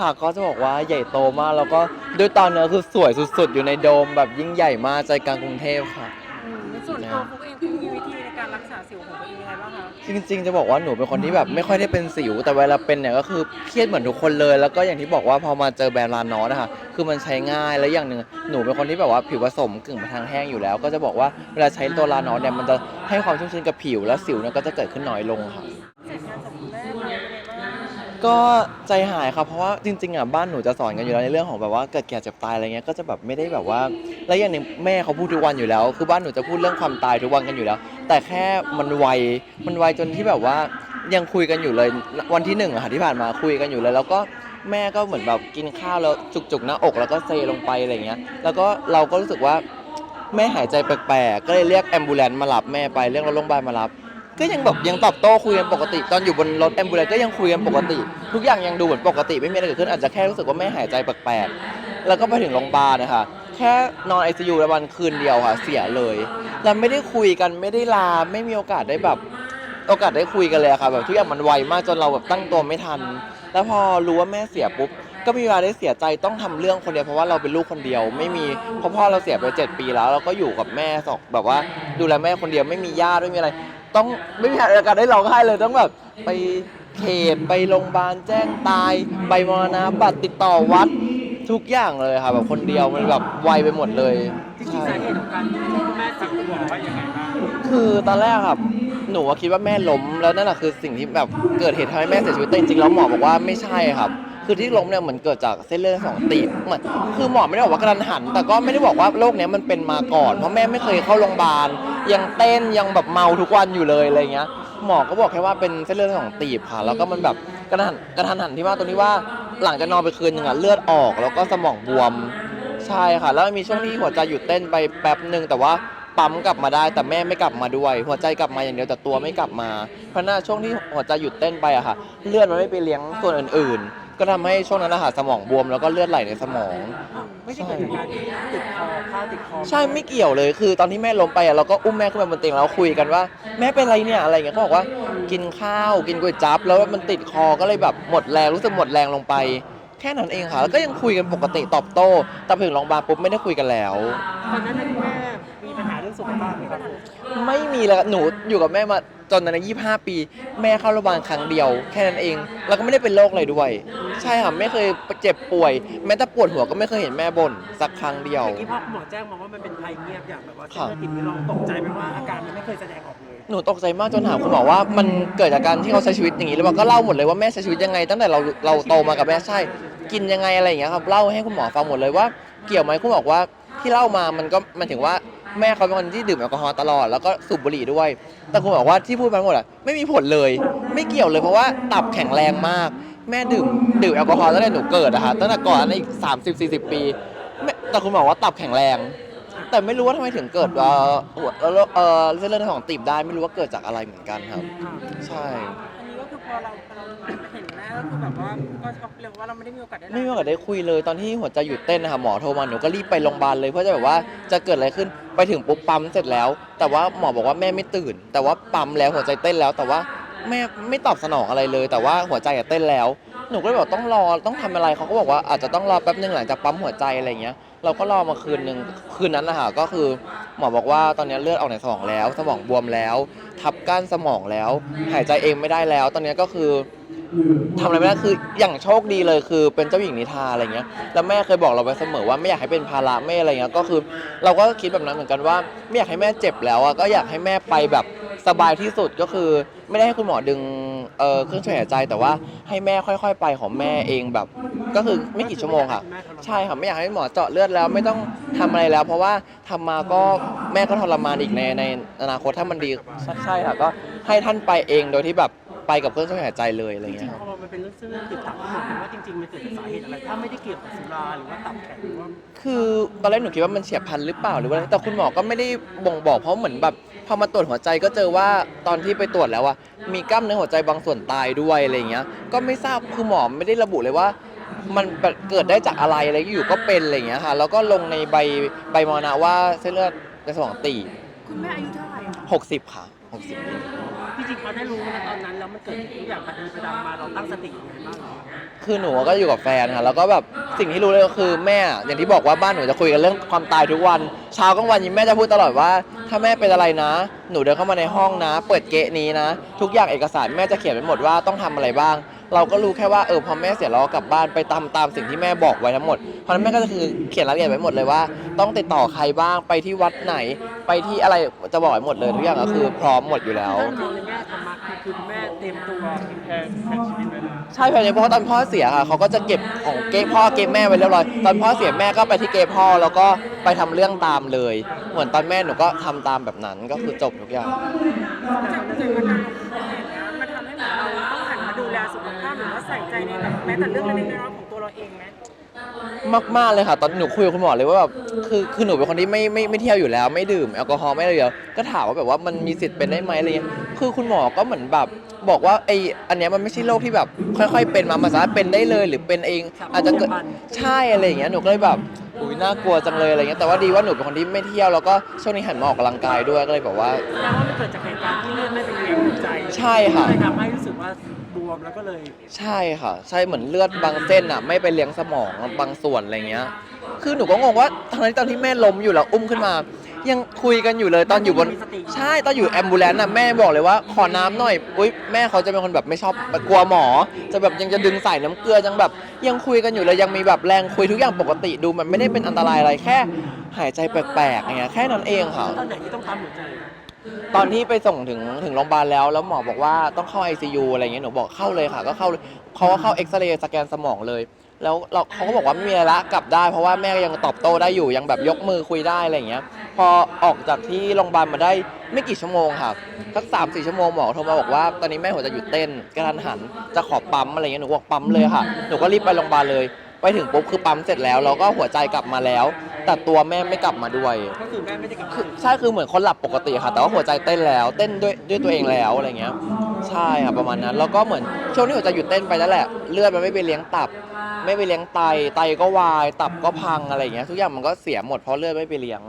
ค่ะ ก็จะบอกว่าใหญ่โตมากแล้วก็ด้วยตอนนี้คือสวยสุดๆ อยู่ในโดมแบบยิ่งใหญ่มากใจกลางกรุงเทพค่ะ อืมส่วนตัวฟุกเองฟุกมีวิธีในการรักษาสิวของตัวเองยังไงบ้างคะจริงๆ จะบอกว่าหนูเป็นคนที่แบบไม่ค่อยได้เป็นสิว แต่เวลาเป็นเนี่ยก็คือเครียดเหมือนทุกคนเลย แล้วก็อย่างที่บอกว่าพอมาเจอแบรนด์ลานอสนะคะคือมันใช้ง่ายแล้วอย่างหนึ่งหนูเป็นคนที่แบบว่าผิวผสมกึ่งไปทางแห้งอยู่แล้ว ก็จะบอกว่าเวลาใช้ตัวลานอสเนี่ยมันจะให้ความชุ่มชื้นกับผิวแล้วสิวเนี่ยก็จะเกิดขึ้นน้อยลงค่ะ ก็ใจหายครับเพราะว่าจริงๆอะบ้านหนูจะสอนกันอยู่แล้วในเรื่องของแบบว่าเกิดแก่เจ็บตายอะไรเงี้ยก็จะแบบไม่ได้แบบว่า แล้วอย่างหนึ่งแม่เขาพูดทุกวันอยู่แล้ว คือบ้านหนูจะพูดเรื่องความตายทุกวันกันอยู่แล้ว แต่แค่มันไวมันไวจนที่แบบว่ายังคุยกันอยู่เลยวันที่หนึ่งอะค่ะที่ผ่านมาคุยกันอยู่เลย แล้วก็แม่ก็เหมือนแบบกินข้าวแล้วจุกๆหน้าอกแล้วก็เซลงไปอะไรเงี้ยแล้วก็เราก็รู้สึกว่าแม่หายใจแปลกๆก็เลยเรียกแอมบูเลนมารับแม่ไปเรียกรถโรงพยาบาลมารับ ก็ยังแบบยังตอบโต้คุยกันปกติ ตอนอยู่บนรถแอมบูเลนก็ยังคุยกันปกติ ทุกอย่างยังดูเหมือนปกติไม่มีอะไรเกิดขึ้นอาจจะแค่รู้สึกว่าแม่หายใจแปลกๆแล้วก็ไปถึงโรงพยาบาลนะคะแค่นอนไอซียูแล้ววันคืนเดียวค่ะเสียเลยเราไม่ได้คุยกันไม่ได้ลาไม่มีโอกาสได้แบบโอกาสได้คุยกันเลยอะค่ะแบบทุกอย่างมันไวมากจนเราแบบตั้งตัวไม่ทัน แล้วพอรู้ว่าแม่เสียปุ๊บก็มีเวลาได้เสียใจต้องทำเรื่องคนเดียวเพราะว่าเราเป็นลูกคนเดียวไม่มีเพราะพ่อเราเสียไปเจ็ดปีแล้วเราก็อยู่กับแม่สองแบบว่าดูแลแม่คนเดียวไม่มีญาติไม่มีอะไร ต้องไม่มีอาการได้ร้องไห้เลยต้องแบบไปเขตไปโรงพยาบาลแจ้งตายใบมรณะบัตรติดต่อวัดทุกอย่างเลยค่ะแบบคนเดียวมันแบบไวไปหมดเลยจริงๆสาเหตุของการที่คุณแม่เสียคุณหมอว่ายังไงบ้างคือตอนแรกครับ หนูว่าคิดว่าแม่ล้มแล้วนั่นแหละคือสิ่งที่แบบเกิดเหตุทำให้แม่เสียชีวิตแต่จริงๆแล้วหมอบอกว่าไม่ใช่ครับ คือที่ล้มเนี่ยเหมือนเกิดจากเส้นเลือดสองตีบเหมือนคือหมอไม่ได้บอกว่ากระทันหัน แต่ก็ไม่ได้บอกว่าโรคเนี้ยมันเป็นมาก่อน เพราะแม่ไม่เคยเข้าโรงพยาบาล ยังเต้นยังแบบเมาทุกวันอยู่เลยอะไรเงี้ยหมอก็บอกแค่ว่าเป็นเส้นเลือดสองตีบค่ะ แล้วก็มันแบบกระทันกระทันหันที่ว่าตรงที่ว่าหลังจากนอนไปคืนหนึ่งอะเลือดออกแล้วก็สมองบวมใช่ค่ะ แล้วมีช่วงที่หัวใจหยุดเต้นไปแป๊บหนึ่งแต่ว่าปั๊มกลับมาได้แต่แม่ไม่กลับมาด้วย หัวใจกลับมาอย่างเดียวแต่ตัวไม่กลับมา เพราะหน้าช่วงที่หัวใจหยุดเต้นไปอะค่ะ เลือดมันไม่ไปเลี้ยงส่วนอื่น ก็ทำให้ช่วงนั้นอะค่ะสมองบวมแล้วก็เลือดไหลในสมอง ไม่ใช่เกิดจากการที่ติดคอข้าวติดคอใช่ไม่เกี่ยวเลยคือ ตอนที่แม่ล้มไปอะเราก็อุ้มแม่ขึ้นมาบนเตียงแล้วคุยกันว่า แม่เป็นไรเนี่ยอะไรเงี้ยเขาบอกว่ากินข้าวกินก๋วยจั๊บแล้วมันติดคอก็เลยแบบหมดแรงรู้สึกหมดแรงลงไป แค่นั้นเองค่ะแล้วก็ยังคุยกันปกติตอบโต้แต่พอถึงโรงพยาบาลปุ๊บไม่ได้คุยกันแล้ว ตอนนั้นคุณแม่ สุขภาพไหมครับผมไม่มีเลยครับหนูอยู่กับแม่มาจนตอนนั้นยี่ห้าปี แม่เข้าโรงพยาบาลครั้งเดียว แค่นั้นเอง แล้วก็ไม่ได้เป็นโรคอะไรด้วย ใช่ค่ะไม่เคยเจ็บป่วย แม้แต่ปวดหัวก็ไม่เคยเห็นแม่บ่นสักครั้งเดียว เมื่อกี้พ่อคุณหมอแจ้งมาว่ามันเป็นภัยเงียบอย่างแบบว่าเส้นเลือดติดนี่เราตกใจไหมว่าอาการมันไม่เคยแสดงออกเลยหนูตกใจมากจนถามคุณหมอว่ามันเกิดจากการที่เขาใช้ชีวิตอย่างนี้หรือเปล่าก็เล่าหมดเลยว่าแม่ใช้ชีวิตยังไง ตั้งแต่เราเราโตมากับแม่ใช่ กินยังไงอะไรอย่างเงี้ยครับเล่าให้คุณหมอฟังหมดเลยว่า เกี่ยวไหมคุณหมอบอกว่าที่เล่ามามันก็มันถึงว่า แม่เขาเป็นคนที่ดื่มแอลกอฮอล์ตลอดแล้วก็สูบบุหรี่ด้วย แต่คุณหมอบอกว่าที่พูดมาทั้งหมดอะไม่มีผลเลย ไม่เกี่ยวเลยเพราะว่าตับแข็งแรงมาก แม่ดื่มดื่มแอลกอฮอล์ตั้งแต่หนูเกิดอะค่ะตั้งแต่ก่อนนั้นอีกสามสิบสี่สิบปีแม่แต่คุณหมอว่าตับแข็งแรง แต่ไม่รู้ว่าทำไมถึงเกิดเอ่อหัวเอ่อเอ่อเส้นเลือดในสมองตีบได้ไม่รู้ว่าเกิดจากอะไรเหมือนกันครับ ใช่อันนี้ก็ คือพอเราเราเห็นแม่ก็คือแบบว่าก็ช็อกเลยว่าเราไม่ได้มีโอกาสได้ไม่มีโอกาสได้คุยเลยตอนที่หัวใจหยุดเต้นนะคะหมอโทรมาหนูก็รีบไปโรงพยาบาลเลยเพื่อจะแบบว่าจะเกิดอะไรขึ้นไปถึงปุ๊บปั๊มเสร็จแล้ว แต่ว่าหมอบอกว่าแม่ไม่ตื่น แต่ว่าปั๊มแล้วหัวใจเต้นแล้ว แต่ว่าแม่ไม่ตอบสนองอะไรเลย แต่ว่าหัวใจอะเต้นแล้ว หนูก็เลยบอกต้องรอต้องทำอะไรเขาก็บอกว่าอาจจะต้องรอแป๊บนึงหลังจากปั๊มหัวใจอะไรเงี้ย เราก็รอมาคืนหนึ่งคืนนั้นนะคะก็คือหมอบอกว่าตอนนี้เลือดออกในสมองแล้ว สมองบวมแล้ว ทับก้านสมองแล้ว หายใจเองไม่ได้แล้ว ตอนนี้ก็คือ ทำอะไรไม่ได้คืออย่างโชคดีเลยคือเป็นเจ้าหญิงนิทราอะไรเงี้ยแล้วแม่เคยบอกเราไว้เสมอว่าไม่อยากให้เป็นภาระแม่อะไรเงี้ยก็คือ เราก็คิดแบบนั้นเหมือนกันว่า ไม่อยากให้แม่เจ็บแล้วอะก็อยากให้แม่ไปแบบสบายที่สุดก็คือ ไม่ได้ให้คุณหมอดึงเอ่อเครื่องช่วยหายใจแต่ว่าให้แม่ค่อย ๆ ไปของแม่เองแบบ ก็คือไม่กี่ชั่วโมงค่ะ ใช่ค่ะไม่อยากให้หมอเจาะเลือดแล้วไม่ต้องทำอะไรแล้ว เพราะว่าทำมาก็แม่ก็ทรมานอีกในในอนาคตถ้ามันดีใช่ค่ะก็ให้ท่านไปเองโดยที่แบบ ไปกับเครื่องช่วยหายใจเลยอะไรจเงี้ริงยๆครับพอมันเป็นเรื่องเส้นเลือดติดตับทั้งหมดว่าจริงๆมันเกิดจากสาเหตุอะไร ถ้าไม่ได้เกี่ยวกับสุราหรือว่าตับแข็งหรือว่าคือตอนแรกหนูคิดว่ามันเฉียบพลันหรือเปล่าหรือว่าอะไรแต่คุณหมอก็ไม่ได้บ่งบอกเพราะเหมือนแบบพอมาตรวจหัวใจก็เจอว่าตอนที่ไปตรวจแล้วอะมีกล้ามเนื้อหัวใจบางส่วนตายด้วยอะไรเงี้ย ก็ไม่ทราบคือหมอไม่ได้ระบุเลยว่า มันเกิดได้จากอะไรอะไรอยู่ก็เป็นอะไรเงี้ยค่ะแล้วก็ลงในใบใบมรณะว่าเส้นเลือดในสมองตีบคุณแม่อายุเท่าไหร่คะหกสิบค่ะหกสิบจ พี่จริงพอได้รู้นะตอนนั้นแล้วมันเกิดทุกอย่างประเด็นประดังมาเราตั้งสติยังไงบ้างคือหนูก็อยู่กับแฟนค่ะแล้วก็แบบสิ่งที่รู้เลยก็คือแม่อย่างที่บอกว่าบ้านหนูจะคุยกันเรื่องความตายทุกวันเช้ากลางวันยิ้มแม่จะพูดตลอดว่า ถ้าแม่เป็นอะไรนะ หนูเดินเข้ามาในห้องนะ เปิดเกะนี้นะ ทุกอย่างเอกสารแม่จะเขียนไว้หมดว่าต้องทำอะไรบ้าง เราก็รู้แค่ว่าเออพอแม่เสียเราก็กลับบ้านไปตามตามสิ่งที่แม่บอกไว้ทั้งหมด เพราะฉะนั้นแม่ก็คือเขียนรายละเอียดไว้หมดเลยว่า ต้องติดต่อใครบ้างไปที่วัดไหน ไปที่อะไรจะบอกไว้หมดเลยทุกอย่างก็คือพร้อมหมดอยู่แล้ว ถ้ามองในแง่ธรรมะคือคือแม่เตรียมตัวแทนแทนชีวิตไว้แล้วใช่ภายในเพราะตอนพ่อเสียค่ะเขาก็จะเก็บของเก๊พ่อเก๊แม่ไว้เรียบร้อยตอนพ่อเสียแม่ก็ไปที่เก๊พ่อแล้วก็ไปทำเรื่องตามเลย เหมือนตอนแม่หนูก็ทำตามแบบนั้นก็คือจบทุกอย่าง จากจากการลงทุนอย่างเงี้ยมันทำให้เหมือนเราต้อง หรือว่าใส่ใจในแบบแม้แต่เรื่องเล็กๆน้อยๆของตัวเราเองไหมมากๆเลยค่ะ ตอนหนูคุยกับคุณหมอเลยว่าแบบคือคือหนูเป็นคนที่ไม่ไม่ไม่เที่ยวอยู่แล้ว ไม่ดื่มแอลกอฮอล์ไม่อะไรเลยก็ถามว่าแบบว่ามันมีสิทธิ์เป็นได้ไหมอะไรเงี้ยคือคุณหมอก็เหมือนแบบบอกว่าไออันเนี้ยมันไม่ใช่โรคที่แบบ ค่อย ๆ เป็นมามันสามารถเป็นได้เลย หรือเป็นเองอาจจะเกิดใช่อะไรอย่างเงี้ยหนูก็เลยแบบอุ้ยน่ากลัวจังเลยอะไรเงี้ยแต่ว่าดีว่าหนูเป็นคนที่ไม่เที่ยวแล้วก็ช่วงนี้หันมาออกกำลังกายด้วยก็เลยแบบว่า แสดงว่ามันเกิดจากเหตุการณ์ที่เลือดไม่ไปเลี้ยงหัวใจใช่ค่ะ เลยทำให้รู้สึกว่าบ วมแล้วก็เลยใช่ค่ะ ใช่เหมือนเลือดบางเส้นอะ ไม่ไปเลี้ยงสมองบางส่วนอะไรเงี้ย คือหนูก็งงว่าตอนที่ตอนที่แม่ล้มอยู่แล้วอุ้มขึ้นมา ยังคุยกันอยู่เลยตอนอยู่บนมีสติใช่ตอนอยู่แอมบูเลนต์น่ะแม่บอกเลยว่าขอน้ำหน่อยอุ้ยแม่เขาจะเป็นคนแบบไม่ชอบกลัวหมอ จะแบบยังจะดึงใส่น้ำเกลือยังแบบ ยังคุยกันอยู่เลยยังมีแบบแรงคุยทุกอย่างปกติดูมันไม่ได้เป็นอันตรายอะไรแค่ หายใจแปลกๆอย่างเงี้ยแค่นั้นเองค่ะ ตอนไหนที่ต้องปั๊มหัวใจ ตอนที่ไปส่งถึงถึงโรงพยาบาลแล้ว แล้วหมอบอกว่าต้องเข้า ICU อะไรเงี้ยหนูบอกเข้าเลยค่ะ ก็เข้าเลยเขาก็เข้าเอ็กซเรย์สแกนสมองเลย แล้วเราเขาก็บอกว่าไม่มีอะไรละกลับได้ เพราะว่าแม่ก็ยังตอบโต้ได้อยู่ยังแบบยกมือคุยได้อะไรเงี้ย พอออกจากที่โรงพยาบาลมาได้ไม่กี่ชั่วโมงค่ะสักสามสี่ชั่วโมงหมอโทรมาบอกว่าตอนนี้แม่หัวใจะหยุดเต้นกระทันหันจะขอปั๊มอะไรเงี้ยหนูบอกปั๊มเลยค่ะหนูก็รีบไปโรงพยาบาลเลย ไปถึงปุ๊บคือปั๊มเสร็จแล้วแล้วก็หัวใจกลับมาแล้ว แต่ตัวแม่ไม่กลับมาด้วยก็คือแม่ไม่ได้กลับคือใช่คือเหมือนคนหลับปกติค่ะ แต่ว่าหัวใจเต้นแล้ว เต้นด้วยด้วยตัวเองแล้วอะไรเงี้ยใช่ค่ะประมาณนั้น แล้วก็เหมือนช่วงที่หัวใจหยุดเต้นไปแล้วแหละเลือดมันไม่ไปเลี้ยงตับ ไม่ไปเลี้ยงไตไตก็วาย ตับก็พังอะไรเงี้ยทุกอย่างมันก็เสียหมดเพราะเลือดไม่ไปเลี้ยง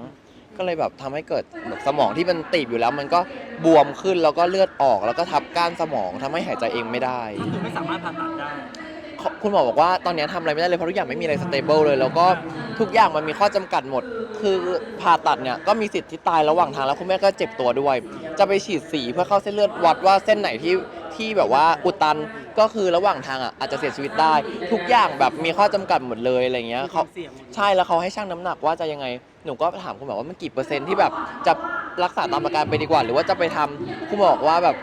ก็เลยแบบทำให้เกิดสมองที่มันตีบอยู่แล้ว มันก็บวมขึ้นแล้วก็เลือดออกแล้วก็ทับก้านสมองทำให้หายใจเองไม่ได้ก็คือไม่สามารถผ่าตัดได้ คุณหมอบอกว่าตอนนี้ทำอะไรไม่ได้เลยเพราะทุกอย่างไม่มีอะไรสเตเบิลเลย แล้วก็ทุกอย่างมันมีข้อจำกัดหมด คือผ่าตัดเนี่ยก็มีสิทธิ์ที่ตายระหว่างทางแล้วคุณแม่ก็เจ็บตัวด้วย จะไปฉีดสีเพื่อเข้าเส้นเลือดวัดว่าเส้นไหนที่ที่แบบว่าอุดตันก็คือระหว่างทางอะอาจจะเสียชีวิตได้ ทุกอย่างแบบมีข้อจำกัดหมดเลยอะไรเงี้ยเขา ใช่แล้วเขาให้ชั่งน้ำหนักว่าจะยังไง หนูก็ถามคุณหมอว่ามันกี่เปอร์เซ็นต์ที่แบบจะ รักษาตามอาการไปดีกว่า หรือว่าจะไปทำคุณหมอบอกว่าแบบ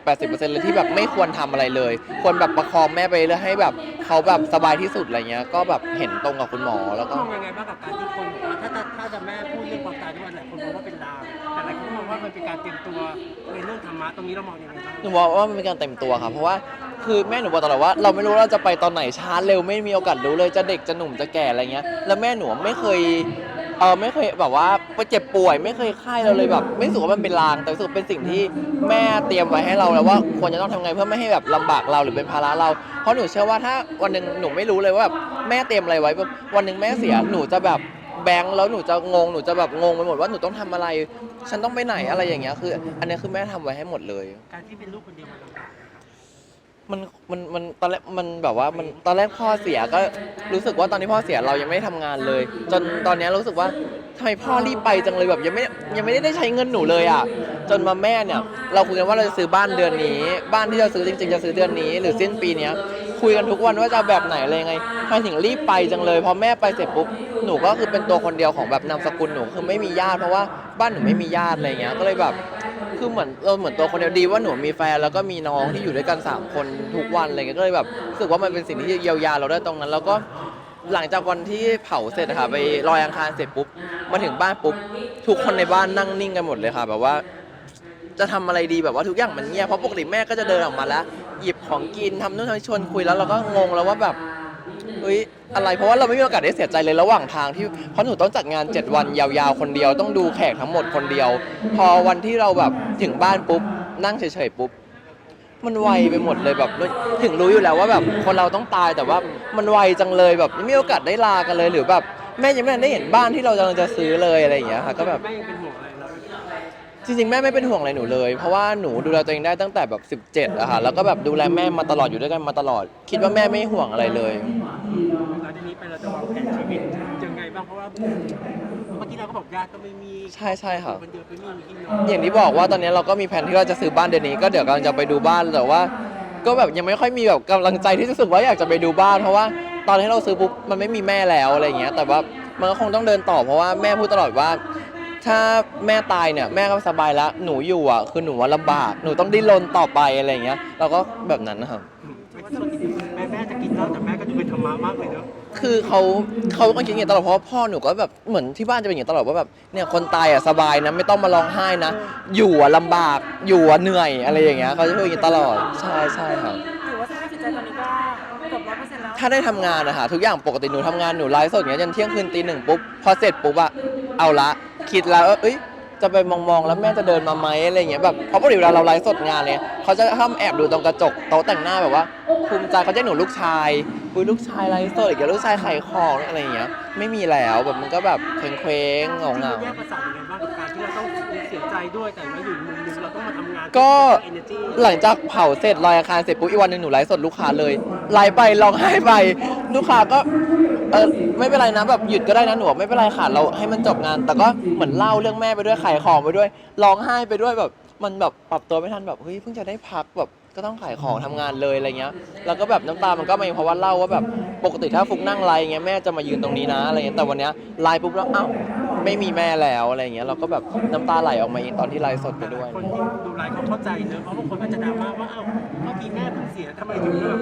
70-80%เลยที่แบบไม่ควรทำอะไรเลย ควรแบบประคองแม่ไปเรื่อยให้แบบเขาแบบสบายที่สุดอะไรเงี้ย ก็แบบเห็นตรงกับคุณหมอแล้วก็ มองยังไงบ้างกับการที่คนบอกว่าถ้าถ้าถ้าจะแม่พูดเรื่องความตายทุกวันหลายคนมองว่าเป็นลางแต่หลายคนมองว่ามันเป็นการเตรียมตัวในเรื่องธรรมะตรงนี้เรามองยังไงบ้าง หนูบอกว่ามันเป็นการเต็มตัวค่ะเพราะว่าคือแม่หนูบอกตลอดว่าเราไม่รู้ว่าเราจะไปตอนไหนช้าเร็วไม่มีโอกาสรู้เลยจะเด็กจะหนุ่มจะแก่อะไรเงี้ยแล้วแม่หนูไม่เคย เออไม่เคยแบบว่าไปเจ็บป่วย ไม่เคยไข้เราเลยแบบ ไม่รู้สึกว่ามันเป็นลาง แต่รู้สึกเป็นสิ่งที่แม่เตรียมไว้ให้เราแล้วว่าควรจะต้องทำไงเพื่อไม่ให้แบบลำบากเราหรือเป็นภาระเรา เพราะหนูเชื่อว่าถ้าวันหนึ่งหนูไม่รู้เลยว่าแบบแม่เตรียมอะไรไว้ปุ๊บวันหนึ่งแม่เสียหนูจะแบบแบงค์แล้วหนูจะงงหนูจะแบบงงไปหมดว่าหนูต้องทำอะไร ฉันต้องไปไหนอะไรอย่างเงี้ยคือ อันนี้คือแม่ทำไว้ให้หมดเลย การที่เป็นลูกคนเดียวมันลำบาก มันมันมันตอนแรกมันแบบว่ามันตอนแรกพ่อเสียก็รู้สึกว่าตอนที่พ่อเสียเรายังไม่ได้ทำงานเลย จนตอนเนี้ยรู้สึกว่าทำไมพ่อรีบไปจังเลยแบบยังไม่ยังไม่ได้ใช้เงินหนูเลยอะจนมาแม่เนี่ย เราคุยกันว่าเราจะซื้อบ้านเดือนนี้ บ้านที่จะซื้อจริงๆจะซื้อเดือนนี้ หรือสิ้นปีเนี้ยคุยกันทุกวันว่าจะเอาแบบไหนอะไรยังไงทำไมถึงรีบไปจังเลยพอแม่ไปเสร็จปุ๊บหนูก็คือเป็นตัวคนเดียวของแบบนามสกุลหนูคือไม่มีญาติเพราะว่าบ้านหนูไม่มีญาติอะไรเงี้ยก็เลยแบบ คือเหมือนเราเหมือนตัวคนเดียวดีว่าหนูมีแฟนแล้วก็มีน้องที่อยู่ด้วยกัน 3 คนทุกวันอะไรเงี้ยก็เลยแบบรู้สึกว่ามันเป็นสิ่งที่เยียวยาเราได้ตรงนั้น แล้วก็หลังจากวันที่เผาเสร็จอะค่ะไปลอยอังคารเสร็จปุ๊บมาถึงบ้านปุ๊บทุกคนในบ้านนั่งนิ่งกันหมดเลยค่ะ แบบว่า จะทำอะไรดีแบบว่าทุกอย่างมันเงียบเพราะปกติแม่ก็จะเดินออกมาแล้ว หยิบของกินทำนู่นทำนี่ชวนคุยแล้วเราก็งงแล้วว่าแบบ เฮ้ยอะไรเพราะว่าเราไม่มีโอกาสได้เสียใจเลยระหว่างทางที่เพราะหนูต้องจัดงาน 7 วันยาวๆ คนเดียวต้องดูแขกทั้งหมดคนเดียว พอวันที่เราแบบถึงบ้านปุ๊บ นั่งเฉยๆปุ๊บ มันไวไปหมดเลยแบบถึงรู้อยู่แล้วว่าแบบคนเราต้องตายแต่ว่ามันไวจังเลยแบบไม่มีโอกาสได้ลากันเลยหรือแบบแม่ยังไม่ได้เห็นบ้านที่เรากำลังจะซื้อเลยอะไรอย่างเงี้ยค่ะก็แบบแม่ยังเป็นห่วง จริงๆ แม่ไม่เป็นห่วงอะไรหนูเลย เพราะว่าหนูดูแลตัวเองได้ตั้งแต่แบบ 17อะค่ะแล้วก็แบบดูแลแม่มาตลอดอยู่ด้วยกันมาตลอด คิดว่าแม่ไม่ห่วงอะไรเลย หลังจากนี้ไปเราจะวางแผนชีวิตยังไงบ้างเพราะว่าเมื่อกี้เราก็บอกญาติก็ไม่มีใช่ใช่ค่ะ คนเดียวไปมีมีกินนอนอย่างที่บอกว่าตอนนี้เราก็มีแผนที่เราจะซื้อบ้านเดือนนี้ก็เดี๋ยวกำลังจะไปดูบ้านแต่ว่า ก็แบบยังไม่ค่อยมีแบบกำลังใจที่จะรู้สึกว่าอยากจะไปดูบ้าน เพราะว่าตอนที่เราซื้อปุ๊บมันไม่มีแม่แล้วอะไรอย่างเงี้ย แต่ว่ามันก็คงต้องเดินต่อเพราะว่าแม่พูดตลอดว่า ถ้าแม่ตายเนี่ยแม่ก็สบายแล้วหนูอยู่อะคือหนูว่าลำบากหนูต้องดิ้นรนต่อไปอะไรอย่างเงี้ยเราก็แบบนั้นนะครับ แม่แม่จะกินเหล้าแต่แม่ก็ดูเป็นธรรมะมากเลยเนอะคือเขาเขาก็คิดอย่างนี้ตลอดเพราะว่าพ่อหนูก็แบบเหมือนที่บ้านจะเป็นอย่างนี้ตลอดว่าแบบเนี่ยคนตายอะสบายนะไม่ต้องมาร้องไห้นะ อยู่อะลำบากอยู่อะเหนื่อยอะไรอย่างเงี้ยเขาจะพูดอย่างนี้ตลอดใช่ใช่ครับ เกือบร้อยเปอร์เซ็นต์แล้ว ถ้าได้ทำงานนะคะทุกอย่างปกติหนูทำงานหนูไลฟ์สดอย่างเงี้ยจนเที่ยงคืนตีหนึ่งปุ๊บพอเสร็จปุ๊บอะเอาละ คิดแล้วว่าเอ้ย จะไปมองๆแล้วแม่จะเดินมาไหมอะไรอย่างเงี้ยแบบเพราะปกติเวลาเราไลฟ์สดงานเนี่ยเขาจะห้ามแอบดูตรงกระจกโต๊ะแต่งหน้าแบบว่าภูมิใจเขาจะหนูลูกชายปุ้ยลูกชายไลฟ์สดอีกแล้วลูกชายขายของอะไรอย่างเงี้ยไม่มีแล้วแบบมันก็แบบเคว้งๆเหงาเราๆ แยกประสาทยังไงบ้างกับการที่เราต้องเสียใจด้วยแต่ว่าอยู่มุมนึงเราต้องมาทำงานก็ เอเนจีหลังจากเผาเสร็จลอยอาคารเสร็จปุ๊บอีกวันหนึ่งหนูไลฟ์สดลูกค้าเลยไลฟ์ไปร้องไห้ไป ลูกค้าก็ เออไม่เป็นไรนะแบบหยุดก็ได้นะหนูบอกไม่เป็นไรค่ะ เราให้มันจบงาน แต่ก็เหมือนเล่าเรื่องแม่ไปด้วยขายของไปด้วยร้องไห้ไปด้วยแบบ มันแบบปรับตัวไม่ทันแบบเฮ้ยเพิ่งจะได้พักแบบก็ต้องขายของทำงานเลยอะไรเงี้ย แล้วก็แบบน้ำตา มันก็มาเพราะว่าเล่าว่าแบบปกติถ้าฟุกนั่งไลน์เงี้ยแม่จะมายืนตรงนี้นะอะไรเงี้ยแต่วันเนี้ยไลน์ปุ๊บแล้วอ้าว ไม่มีแม่แล้วอะไรเงี้ยเราก็แบบน้ำตาไหลออกมาเองตอนที่ไลฟ์สดไปด้วย คนที่ดูไลฟ์เขาเข้าใจเนอะเพราะบางคนก็จะดราม่าว่าอ้าวเมื่อกี้แม่เพิ่งเสียทำไมถึงแบบ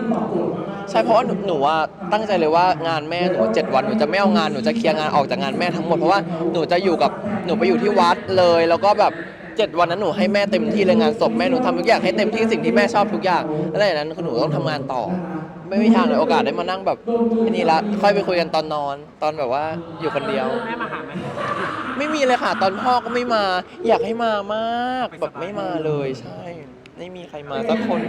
ใช่เพราะว่าหนูหนูว่าตั้งใจเลยว่างานแม่หนูเจ็ดวันหนูจะไม่เอางานหนูจะเคลียร์งานออกจากงานแม่ทั้งหมดเพราะว่าหนูจะอยู่กับหนูไปอยู่ที่วัดเลย แล้วก็แบบเจ็ดวันนั้นหนูให้แม่เต็มที่เลยงานศพแม่หนูทำทุกอย่างให้เต็มที่สิ่งที่แม่ชอบทุกอย่างแล้วหลังจากนั้นคือหนูต้องทำงานต่อ ไม่มีทางเลยโอกาสได้มานั่งแบบอันนี้ละค่อยไปคุยกันตอนนอน ตอนแบบว่าอยู่คนเดียว แม่มาหาไหม ไม่มีเลยค่ะ ตอนพ่อก็ไม่มา อยากให้มามาก แบบไม่มาเลยใช่ ไม่มีใครมาสักคน